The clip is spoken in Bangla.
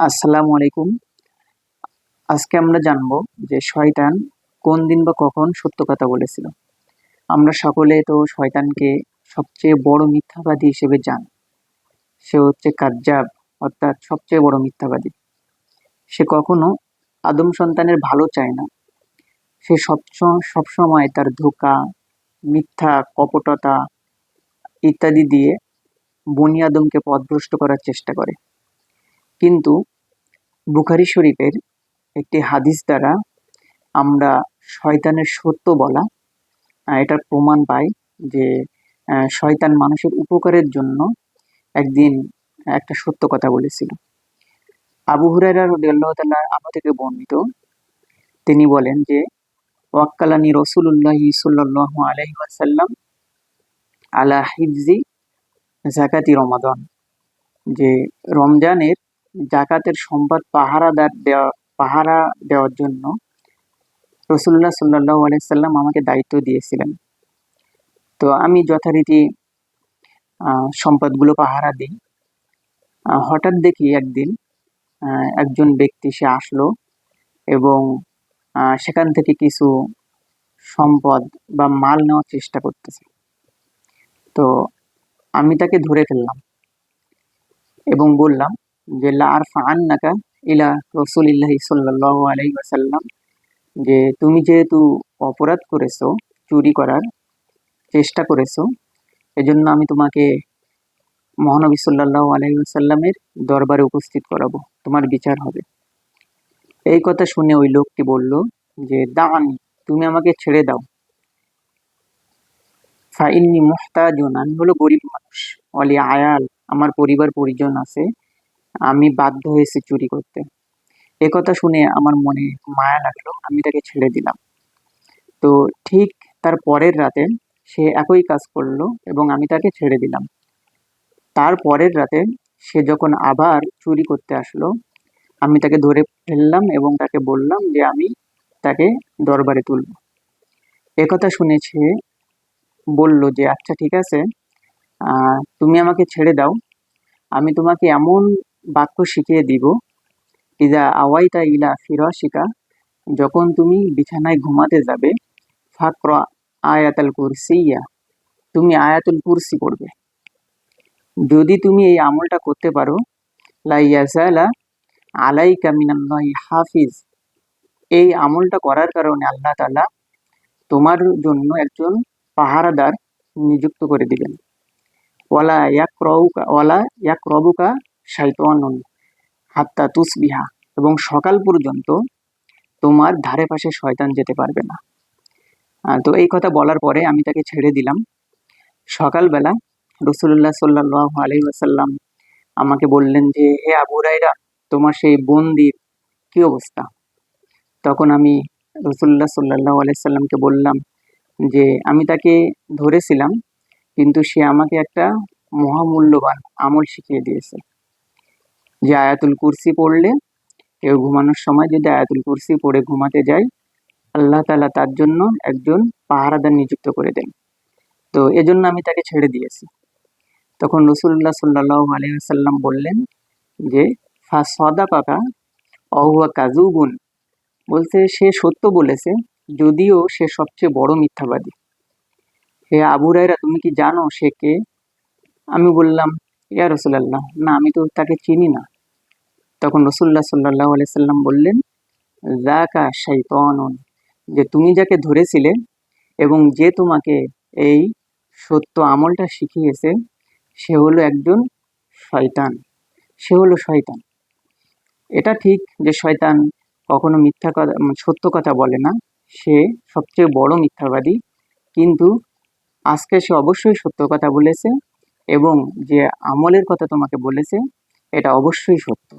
আসসালামু আলাইকুম। আজকে আমরা জানব যে শয়তান কোন দিন বা কখন সত্য কথা বলেছিল। আমরা সকলে তো শয়তানকে সবচেয়ে বড় মিথ্যাবাদী হিসেবে জানি। সে হচ্ছে কাজ্জাব, অর্থাৎ সবচেয়ে বড় মিথ্যাবাদী। সে কখনো আদম সন্তানের ভালো চায় না। সে সব সবসময় তার ধোকা, মিথ্যা, কপটতা ইত্যাদি দিয়ে বনি আদমকে পথভ্রষ্ট করার চেষ্টা করে। কিন্তু বুখারি শরীফের একটি হাদিস দ্বারা আমরা শয়তানের সত্য বলা এটার প্রমাণ পাই যে শয়তান মানুষের উপকারের জন্য একদিন একটা সত্য কথা বলেছিল। আবু হুরাইরা রদিয়াল্লাহ তাল্লাহ থেকে বর্ণিত, তিনি বলেন যে, ওয়াক্কালানি রসুল্লাহি সাল্লাহ আলহি আসাল্লাম হিফজি জাকাতি রমাদন। যে রমজানের জাকাতের সম্পদ পাহারাদার দেওয়া পাহারা দেওয়ার জন্য রসুল্লাহ সাল্লাহ আলাইসাল্লাম আমাকে দায়িত্ব দিয়েছিলেন। তো আমি যথারীতি সম্পদগুলো পাহারা দিই। হঠাৎ দেখি একদিন একজন ব্যক্তি সে আসলো এবং সেখান থেকে কিছু সম্পদ বা মাল নেওয়ার চেষ্টা করতেছে। তো আমি তাকে ধরে ফেললাম এবং বললাম যে লার ফান্নাকা ইলা রসুলিল্লাহি সাল্লাহ আলাই ওয়াসাল্লাম যে তুমি যেহেতু অপরাধ করেছ, চুরি করার চেষ্টা করেছ, এজন্য আমি তোমাকে মহানবী সাল্লাহ আলাই ওয়াসাল্লামের দরবারে উপস্থিত করাবো, তোমার বিচার হবে। এই কথা শুনে ওই লোকটি বলল যে, দাঁড়ানি, তুমি আমাকে ছেড়ে দাও। ফাইন্নি মুহতাজুন, আমি হলো গরিব মানুষ। অলি আয়াল, আমার পরিবার পরিজন আছে। আমি বাধ্য হয়েছি চুরি করতে। এ কথা শুনে আমার মনে মায়া লাগল, আমি তাকে ছেড়ে দিলাম। তো ঠিক তার পরের রাতে সে একই কাজ করল এবং আমি তাকে ছেড়ে দিলাম। তার পরের রাতে সে যখন আবার চুরি করতে আসলো, আমি তাকে ধরে ফেললাম এবং তাকে বললাম যে আমি তাকে দরবারে তুলব। একথা শুনেছে বলল যে আচ্ছা ঠিক আছে তুমি আমাকে ছেড়ে দাও। আমি তোমাকে এমন বাক্য শিখিয়ে দিব। ইদা আওয়াইতা ইলা ফিরাশিকা যখন তুমি বিছানায় ঘুমাতে যাবে, ফাক্র আয়াতাল কুরসিয়া তুমি আয়াতুল কুরসি করবে যদি তুমি এই আমলটা করতে পারো লাইয়াজালা আলাইকা মিনাল্লাহি হাফিজ এই আমলটা করার কারণে আল্লাহ তালা তোমার জন্য একজন পাহারাদার নিযুক্ত করে দিবেন। ওয়ালা রউকা ওয়ালা ইয়াক রবুকা শাইতানুন হাত্তা তুসবিহা। এবং সকাল পর্যন্ত তোমার ধারে পাশে শয়তান যেতে পারবে না। তো এই কথা বলার পরে আমি তাকে ছেড়ে দিলাম। সকালবেলা রসুল্লাহ সাল্লাহ আলহি আসাল্লাম আমাকে বললেন যে, হে আবুরাইরা তোমার সেই বন্দির কি অবস্থা? তখন আমি রসুল্লাহ সাল্লাহ আলাইসাল্লামকে বললাম যে, আমি তাকে ধরেছিলাম, কিন্তু সে আমাকে একটা মহামূল্যবান আমল শিখিয়ে দিয়েছে। যে আয়াতুল কুরসি পড়লে, কেউ ঘুমানোর সময় যদি আয়াতুল কুরসি পড়ে ঘুমাতে যায়, আল্লাহ তালা তার জন্য একজন পাহারাদার নিযুক্ত করে দেন। তো এজন্য আমি তাকে ছেড়ে দিয়েছি। তখন রসুল্লাহ সাল্লাহ আলিয়াল্লাম বললেন যে, ফা সদা পাকা অহুয়া কাজুগুন বলতে সে সত্য বলেছে, যদিও সে সবচেয়ে বড় মিথ্যাবাদী। হে আবু রায়রা তুমি কি জানো সে কে? আমি বললাম ইয়া রসুল্লাহ না, আমি তো তাকে চিনি না। তখন রসুল্লাহ সাল্লাহ আলাইসাল্লাম বললেন জাকা শাইতন যে তুমি যাকে ধরেছিলে এবং যে তোমাকে এই সত্য আমলটা শিখিয়েছে, সে হলো একজন শয়তান। সে হলো শয়তান। এটা ঠিক যে শয়তান কখনো মিথ্যা কথা, সত্য কথা বলে না। সে সবচেয়ে বড় মিথ্যাবাদী। কিন্তু আজকে সে অবশ্যই সত্য কথা বলেছে। এবং যে আমলের কথা তোমাকে বলেছে এটা অবশ্যই সত্য।